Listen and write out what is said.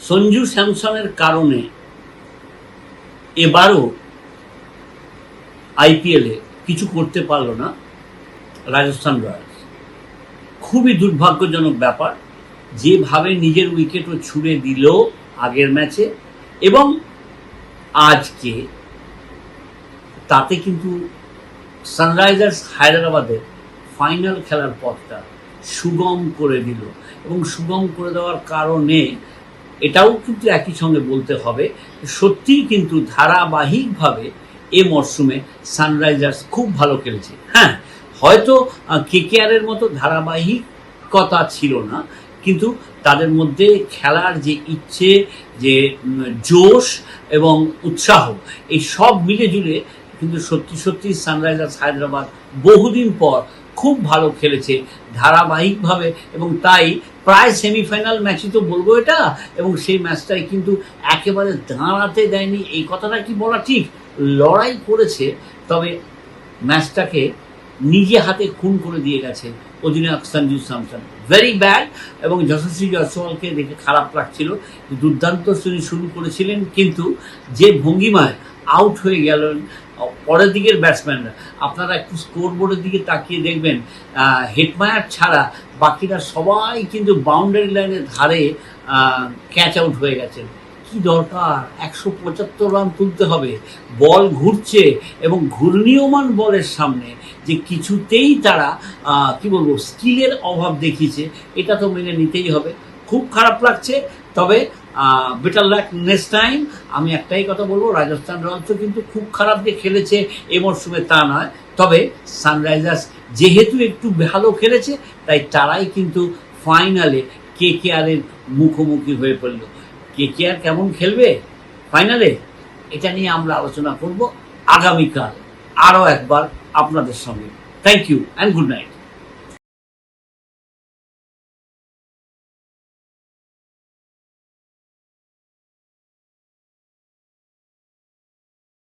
সঞ্জু স্যামসনের কারণে এবারও আইপিএলে কিছু করতে পারল না রাজস্থান রয়্যালস। খুবই দুর্ভাগ্যজনক ব্যাপার, যেভাবে নিজের উইকেটও ছুড়ে দিল আগের ম্যাচে এবং আজকে তাতে কিন্তু সানরাইজার্স হায়দ্রাবাদের ফাইনাল খেলার পথটা সুগম করে দিল এবং সুগম করে দেওয়ার কারণে এটাও কিন্তু একই সঙ্গে বলতে হবে সত্যিই কিন্তু ধারাবাহিকভাবে এ মরশুমে সানরাইজার্স খুব ভালো খেলেছে। হ্যাঁ হয়তো কেকেআরের মতো ধারাবাহিকতা ছিল না, কিন্তু তাদের মধ্যে খেলার যে ইচ্ছে, যে জোশ এবং উৎসাহ, এই সব মিলে জুলে কিন্তু সত্যি সত্যি সানরাইজার্স হায়দ্রাবাদ বহুদিন পর খুব ভালো খেলেছে, ধারাবাহিকভাবে, এবং তাই প্রায় সেমিফাইনাল ম্যাচই তো বলব এটা, এবং সেই ম্যাচটাই কিন্তু একেবারে দাঁড়াতে দেয়নি। এই কথাটা কি বলা ঠিক? লড়াই করেছে, তবে ম্যাচটাকে নিজে হাতে খুন করে দিয়ে গেছে অধিনায়ক সঞ্জু স্যামসন। ভেরি ব্যাড এবং যশস্বী জয়সওয়ালকে দেখে খারাপ লাগছিল, দুর্দান্ত তিনি শুরু করেছিলেন, কিন্তু যে ভঙ্গিমায় আউট হয়ে গেলেন পরের দিকের ব্যাটসম্যানরা আপনারা একটু স্কোর বোর্ডের দিকে তাকিয়ে দেখবেন হেডমায়ার ছাড়া বাকিরা সবাই কিন্তু বাউন্ডারি লাইনের ধারে ক্যাচ আউট হয়ে গেছেন। কি দরকার? একশো পঁচাত্তর রান তুলতে হবে। বল ঘুরছে এবং ঘূর্ণীয়মান বলের সামনে যে কিছুতেই তারা কি বলব স্কিলের অভাব দেখিয়েছে, এটা তো মেনে নিতেই হবে। খুব খারাপ লাগছে, তবে বেটার লাক নেক্সট টাইম আমি একটাই কথা বলব, রাজস্থান রয়্যালসও কিন্তু খুব খারাপ যে খেলেছে, এ মরশুমে তা নয়। তবে সানরাইজার্স যেহেতু একটু ভালো খেলেছে, তাই তারাই কিন্তু ফাইনালে কে কে আরের মুখোমুখি হয়ে পড়ল। কে কে আর কেমন খেলবে ফাইনালে? এটা নিয়ে আমরা আলোচনা করব আগামীকাল। আরও একবার আপনাদের সঙ্গে। Thank you and good night